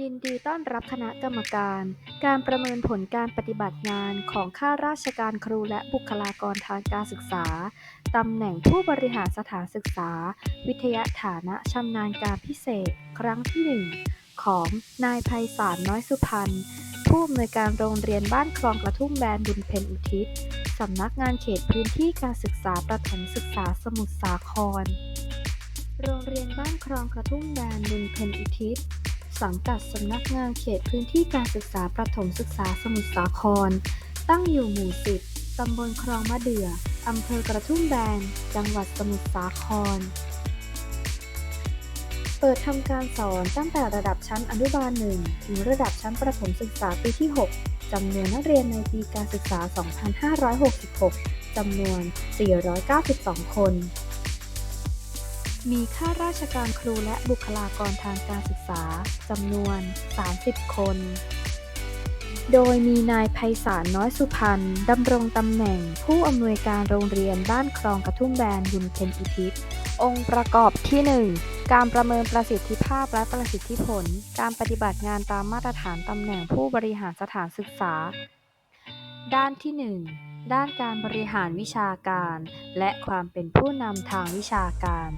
ยินดีต้อนรับคณะกรรมการ การประเมินผลการปฏิบัติงานของข้าราชการครูและบุคลากรทางการศึกษา ตำแหน่งผู้บริหารสถานศึกษา วิทยาฐานะชำนาญการพิเศษ ครั้งที่ 1 ของนายไพศาลน้อยสุพรรณผู้อำนวยการโรงเรียนบ้านคลองกระทุ่มแบนบุญเพ็ญอุทิศสำนักงานเขตพื้นที่การศึกษาประถมศึกษาสมุทรสาคร โรงเรียนบ้านคลองกระทุ่มแบนบุญเพ็ญอุทิศ สังกัดสำนักงานเขตพื้นที่การศึกษาประถมศึกษาสมุทรสาคร ตั้งอยู่หมู่ 10 ตำบลคลองมะเดื่ออำเภอกระทุ่มแบน จังหวัดสมุทรสาคร เปิดทำการสอนตั้งแต่ระดับชั้นอนุบาล1ถึงระดับชั้นประถมศึกษาปีที่ 6 จำนวนนักเรียนในปีการศึกษา 2566 จำนวน 492 คน มีข้าราชการครูและบุคลากรทางการศึกษาจำนวน 30 คน โดยมีนายไพศาลน้อยสุพรรณดำรงตำแหน่งผู้อำนวยการโรงเรียนบ้านคลองกระทุ่มแบนบุญเพ็ญอุทิศ องค์ประกอบที่ 1 การประเมินประสิทธิภาพและประสิทธิผล การปฏิบัติงานตามมาตรฐานตำแหน่งผู้บริหารสถานศึกษา ด้านที่ 1ด้านการบริหารวิชาการ และความเป็นผู้นำทางวิชาการ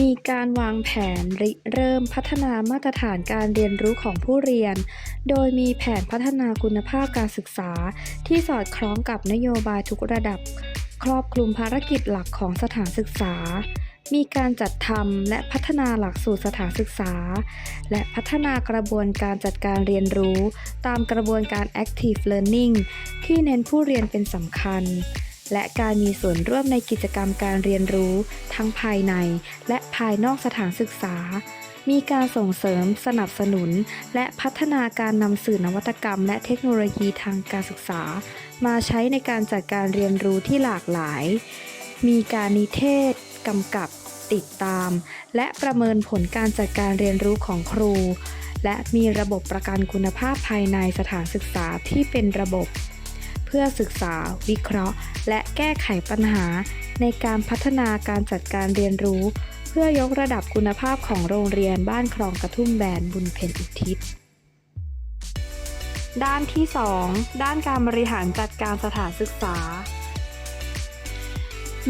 มีการวางแผนริเริ่มพัฒนามาตรฐานการเรียนรู้ของผู้เรียน โดยมีแผนพัฒนาคุณภาพการศึกษา ที่สอดคล้องกับนโยบายทุกระดับ ครอบคลุมภารกิจหลักของสถานศึกษา มีการจัดทำและพัฒนาหลักสูตรสถานศึกษา และพัฒนากระบวนการจัดการเรียนรู้ ตามกระบวนการ Active Learning ที่เน้นผู้เรียนเป็นสำคัญ และการมีส่วนร่วมในกิจกรรมการเรียนรู้ ทั้งภายในและภายนอกสถานศึกษา มีการส่งเสริม สนับสนุน และพัฒนาการนำสื่อนวัตกรรม และเทคโนโลยีทางการศึกษา มาใช้ในการจัดการเรียนรู้ที่หลากหลาย มีการนิเทศกำกับ ติดตาม และประเมินผลการจัดการเรียนรู้ของครู และมีระบบประกันคุณภาพภายในสถานศึกษาที่เป็นระบบ พื่อศึกษา วิเคราะห์ และแก้ไขปัญหา ในการพัฒนาการจัดการเรียนรู้ เพื่อยกระดับคุณภาพของโรงเรียนบ้านคลองกระทุ่มแบนบุญเพ็ญอุทิศด้านที่ 2 ด้านการบริหารจัดการสถานศึกษา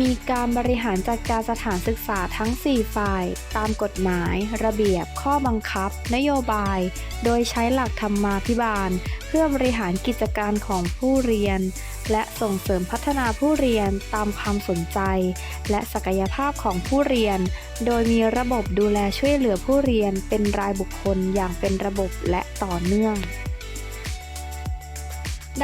มีการบริหารจัดการสถานศึกษาทั้ง 4 ฝ่าย ตามกฎหมาย ระเบียบ ข้อบังคับ นโยบาย โดยใช้หลักธรรมาภิบาล พื่อบริหารกิจการของผู้เรียน และส่งเสริมพัฒนาผู้เรียนตามความสนใจ และศักยภาพของผู้เรียน โดยมีระบบดูแลช่วยเหลือผู้เรียนเป็นรายบุคคลอย่างเป็นระบบและต่อเนื่อง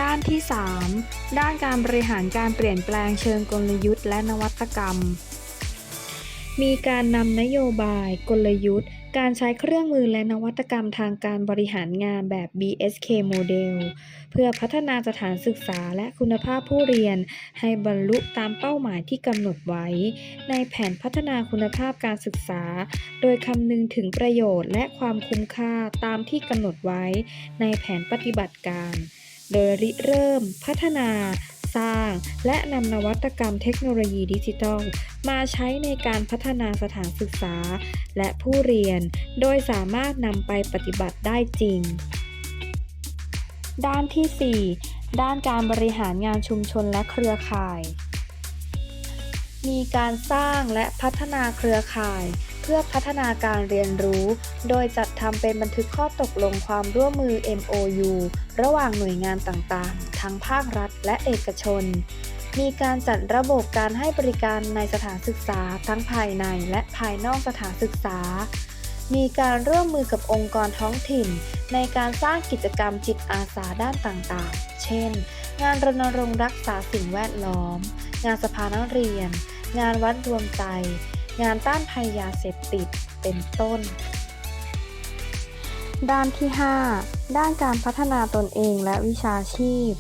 ด้านที่ 3 ด้านการบริหารการเปลี่ยนแปลงเชิงกลยุทธ์และนวัตกรรม มีการนำนโยบาย กลยุทธ์ การใช้เครื่องมือและนวัตกรรมทางการบริหารงานแบบ BSK Model เพื่อพัฒนาสถานศึกษาและคุณภาพผู้เรียน ให้บรรลุตามเป้าหมายที่กำหนดไว้ ในแผนพัฒนาคุณภาพการศึกษา โดยคำนึงถึงประโยชน์และความคุ้มค่าตามที่กำหนดไว้ ในแผนปฏิบัติการ โดยริเริ่มพัฒนา สร้าง และนำนวัตกรรมเทคโนโลยีดิจิทัล มาใช้ในการพัฒนาสถานศึกษา และผู้เรียน โดยสามารถนำไปปฏิบัติได้จริง ด้านที่ 4 ด้านการบริหารงานชุมชนและเครือข่าย มีการสร้างและพัฒนาเครือข่าย พื่อพัฒนาการเรียนรู้ โดยจัดทำเป็นบันทึกข้อตกลงความร่วมมือ MOU ระหว่างหน่วยงานต่างๆ ทั้งภาครัฐและเอกชน มีการจัดระบบการให้บริการในสถานศึกษาทั้งภายในและภายนอกสถานศึกษา มีการร่วมมือกับองค์กรท้องถิ่น ในการสร้างกิจกรรมจิตอาสาด้านต่างๆ เช่น งานรณรงค์รักษาสิ่งแวดล้อม งานสภานักเรียน งานวัดรวมใจ งานต้านภัยยาเสพติด เป็นต้น ด้านที่ 5 ด้านการพัฒนาตนเองและวิชาชีพ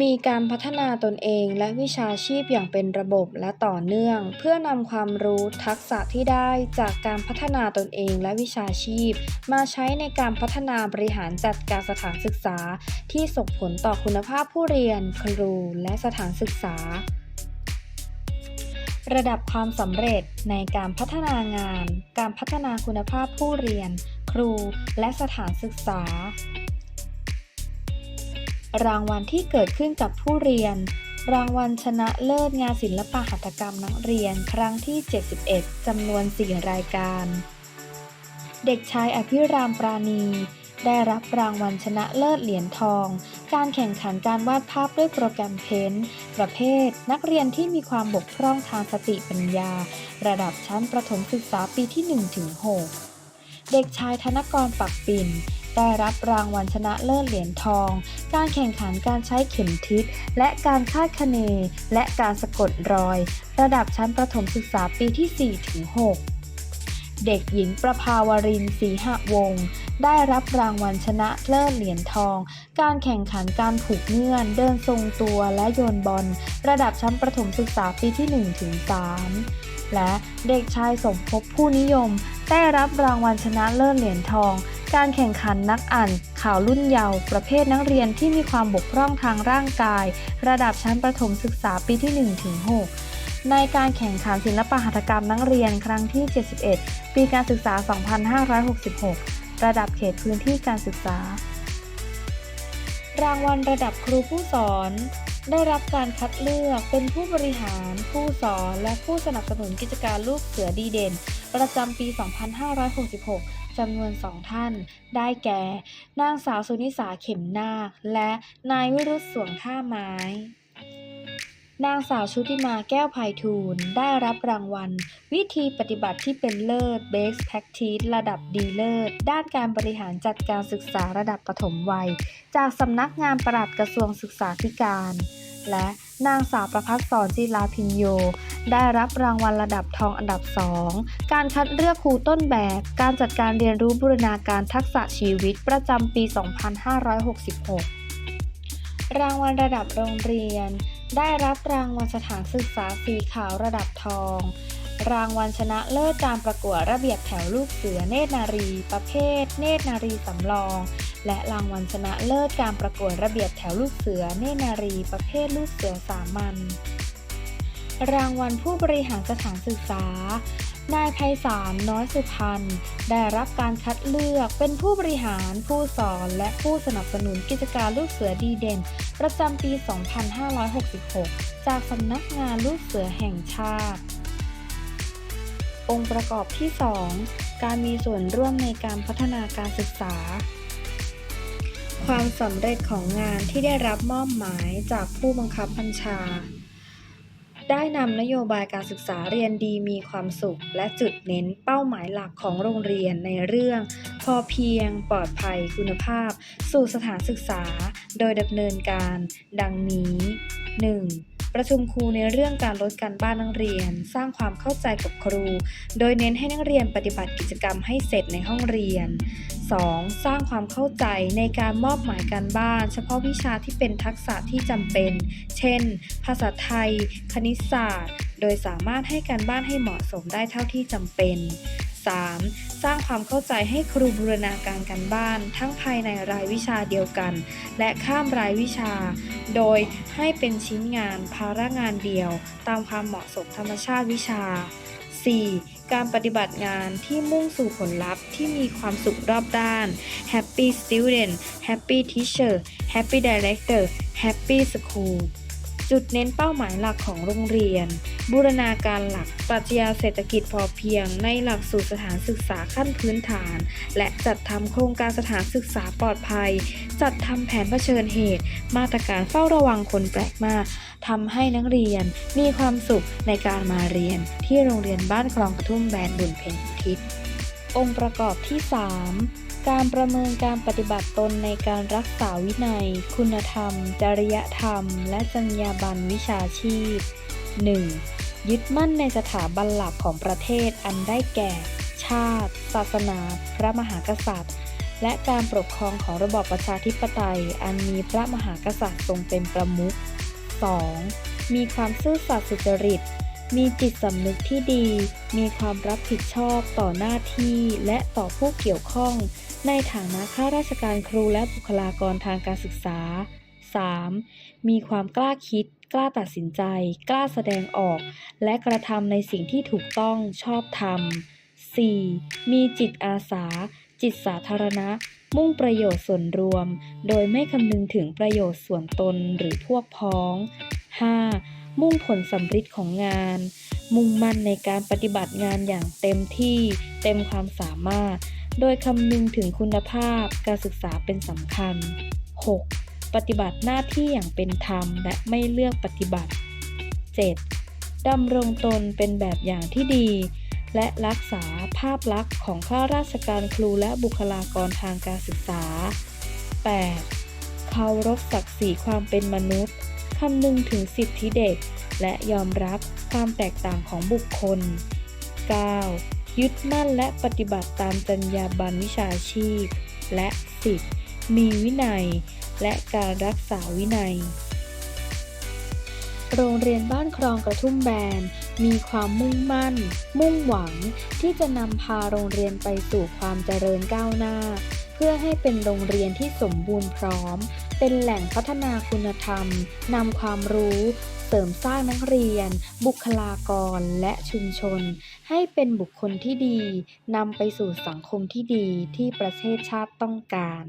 มีการพัฒนาตนเองและวิชาชีพอย่างเป็นระบบและต่อเนื่อง เพื่อนำความรู้ทักษะที่ได้จากการพัฒนาตนเองและวิชาชีพ มาใช้ในการพัฒนาบริหารจัดการสถานศึกษา ที่ส่งผลต่อคุณภาพผู้เรียน ครูและสถานศึกษา ระดับความสำเร็จในการพัฒนางาน การพัฒนาคุณภาพผู้เรียน ครู และสถานศึกษา รางวัลที่เกิดขึ้นกับผู้เรียน รางวัลชนะเลิศงานศิลปหัตถกรรมนักเรียนครั้งที่ 71จำนวน 4 รายการ เด็กชายอภิรามปราณี ได้รับรางวัลชนะเลิศเหรียญทอง การแข่งขันการวาดภาพด้วยโปรแกรมเพ้นท์ประเภท นักเรียนที่มีความบกพร่องทางสติปัญญา ระดับชั้นประถมศึกษาปีที่1-6เด็กชายธนกรปักปิ่นได้รับรางวัลชนะเลิศเหรียญทอง การแข่งขันการใช้เข็มทิศ และการคาดคะเน และการสะกดรอย ระดับชั้นประถมศึกษาปีที่4-6 เด็กหญิงประภาวรินทร์ศรีหวงศ์ได้รับรางวัลชนะเลิศเหรียญทอง การแข่งขันการผูกเงื่อน เดินทรงตัวและโยนบอล ระดับชั้นประถมศึกษาปีที่1-3และเด็กชายสมภพผู้นิยม ได้รับรางวัลชนะเลิศเหรียญทอง การแข่งขันนักอ่านข่าวรุ่นเยาว์ประเภทนักเรียนที่มีความบกพร่องทางร่างกาย ระดับชั้นประถมศึกษาปีที่1-6 ในการแข่งขันศิลปหัตถกรรมนักเรียนครั้งที่ 71 ปีการศึกษา 2566 ระดับเขตพื้นที่การศึกษา รางวัลระดับครูผู้สอน ได้รับการคัดเลือกเป็นผู้บริหาร ผู้สอน และผู้สนับสนุนกิจการลูกเสือดีเด่น ประจำปี 2566จำนวนสองท่าน ได้แก่ นางสาวสุนิสาเข็มนาค และนายวิรุธสวงท่าไม้ นางสาวชุติมาแก้วไพฑูรย์ได้รับรางวัล วิธีปฏิบัติที่เป็นเลิศ Best Practice ระดับดีเลิศ ด้านการบริหารจัดการศึกษาระดับปฐมวัย จากสำนักงานปลัดกระทรวงศึกษาธิการ และนางสาวประพัฒสอนจิลาพินโย ได้รับรางวัลระดับทองอันดับ 2 การคัดเลือกครูต้นแบบ การจัดการเรียนรู้บูรณาการทักษะชีวิตประจำปี 2566 รางวัลระดับโรงเรียน ได้รับรางวัลสถานศึกษาสีขาวระดับทอง รางวัลชนะเลิศการประกวดระเบียบแถวลูกเสือเนตรนารี ประเภท เนตรนารีสำรอง และรางวัลชนะเลิศการประกวดระเบียบแถวลูกเสือเนตรนารี ประเภทลูกเสือสามัญรางวัลผู้บริหารสถานศึกษา นายไพศาลน้อยสุพรรณได้รับการคัดเลือกเป็นผู้บริหาร ผู้สอนและผู้สนับสนุนกิจการลูกเสือดีเด่น ประจำปี 2566 จากสำนักงานลูกเสือแห่งชาติ องค์ประกอบที่ 2 การมีส่วนร่วมในการพัฒนาการศึกษา ความสำเร็จของงานที่ได้รับมอบหมายจากผู้บังคับบัญชา ได้นำนโยบายการศึกษาเรียนดีมีความสุข และจุดเน้นเป้าหมายหลักของโรงเรียนในเรื่อง พอเพียง ปลอดภัย คุณภาพ สู่สถานศึกษา โดยดำเนินการ ดังนี้ 1. ประชุมครูในเรื่องการลดการบ้านนักเรียน สร้างความเข้าใจกับครู โดยเน้นให้นักเรียนปฏิบัติกิจกรรมให้เสร็จในห้องเรียน 2. สร้างความเข้าใจในการมอบหมายการบ้าน เฉพาะวิชาที่เป็นทักษะที่จำเป็น เช่น ภาษาไทย คณิตศาสตร์ โดยสามารถให้การบ้านให้เหมาะสมได้เท่าที่จำเป็น 3. สร้างความเข้าใจให้ครูบูรณาการการบ้าน ทั้งภายในรายวิชาเดียวกัน และข้ามรายวิชา โดยให้เป็นชิ้นงานภาระงานเดียว ตามความเหมาะสมธรรมชาติวิชา 4. การปฏิบัติงานที่มุ่งสู่ผลลัพธ์ที่มีความสุขรอบด้าน Happy Student Happy Teacher Happy Director Happy School จุดเน้นเป้าหมายหลักของโรงเรียน บูรณาการหลักปรัชญาเศรษฐกิจพอเพียง ในหลักสูตรสถานศึกษาขั้นพื้นฐาน และจัดทำโครงการสถานศึกษาปลอดภัย จัดทำแผนเผชิญเหตุ มาตรการเฝ้าระวังคนแปลกหน้าทำให้นักเรียนมีความสุขในการมาเรียนที่โรงเรียนบ้านคลองกระทุ่มแบนบุญเพ็ญอุทิศ องค์ประกอบที่ 3 การประเมินการปฏิบัติตนในการรักษาวินัย คุณธรรม จริยธรรม และจรรยาบรรณวิชาชีพ 1. ยึดมั่นในสถาบันหลักของประเทศอันได้แก่ ชาติ ศาสนา พระมหากษัตริย์ และการปกครองของระบอบประชาธิปไตย อันมีพระมหากษัตริย์ทรงเป็นประมุข 2. มีความซื่อสัตย์สุจริต มีจิตสำนึกที่ดี มีความรับผิดชอบต่อหน้าที่ และต่อผู้เกี่ยวข้อง ในฐานะข้าราชการครูและบุคลากรทางการศึกษา 3. มีความกล้าคิด กล้าตัดสินใจ กล้าแสดงออก และกระทำในสิ่งที่ถูกต้องชอบธรรม 4. มีจิตอาสา จิตสาธารณะ มุ่งประโยชน์ส่วนรวม โดยไม่คำนึงถึงประโยชน์ส่วนตนหรือพวกพ้อง 5. มุ่งผลสำฤทธิ์ของงาน มุ่งมั่นในการปฏิบัติงานอย่างเต็มที่ เต็มความสามารถ โดยคำนึงถึงคุณภาพการศึกษาเป็นสำคัญ 6. ปฏิบัติหน้าที่อย่างเป็นธรรมและไม่เลือกปฏิบัติ 7. ดำรงตนเป็นแบบอย่างที่ดี และรักษาภาพลักษณ์ของข้าราชการครูและบุคลากรทางการศึกษา 8. เคารพศักดิ์ศรีความเป็นมนุษย์ำนึงถึงสิทธิเด็ก และยอมรับความแตกต่างของบุคคล 9. ยึดมั่นและปฏิบัติตามจรรยาบรรณวิชาชีพ และ 10. มีวินัย และการรักษาวินัย โรงเรียนบ้านคลองกระทุ่มแบน มีความมุ่งมั่น มุ่งหวัง ที่จะนำพาโรงเรียนไปสู่ความเจริญก้าวหน้า พื่อให้เป็นโรงเรียนที่สมบูรณ์พร้อม เป็นแหล่งพัฒนาคุณธรรมนำความรู้ เสริมสร้างนักเรียน บุคลากรและชุมชน ให้เป็นบุคคลที่ดีนำไปสู่สังคมที่ดีที่ประเทศชาติต้องการ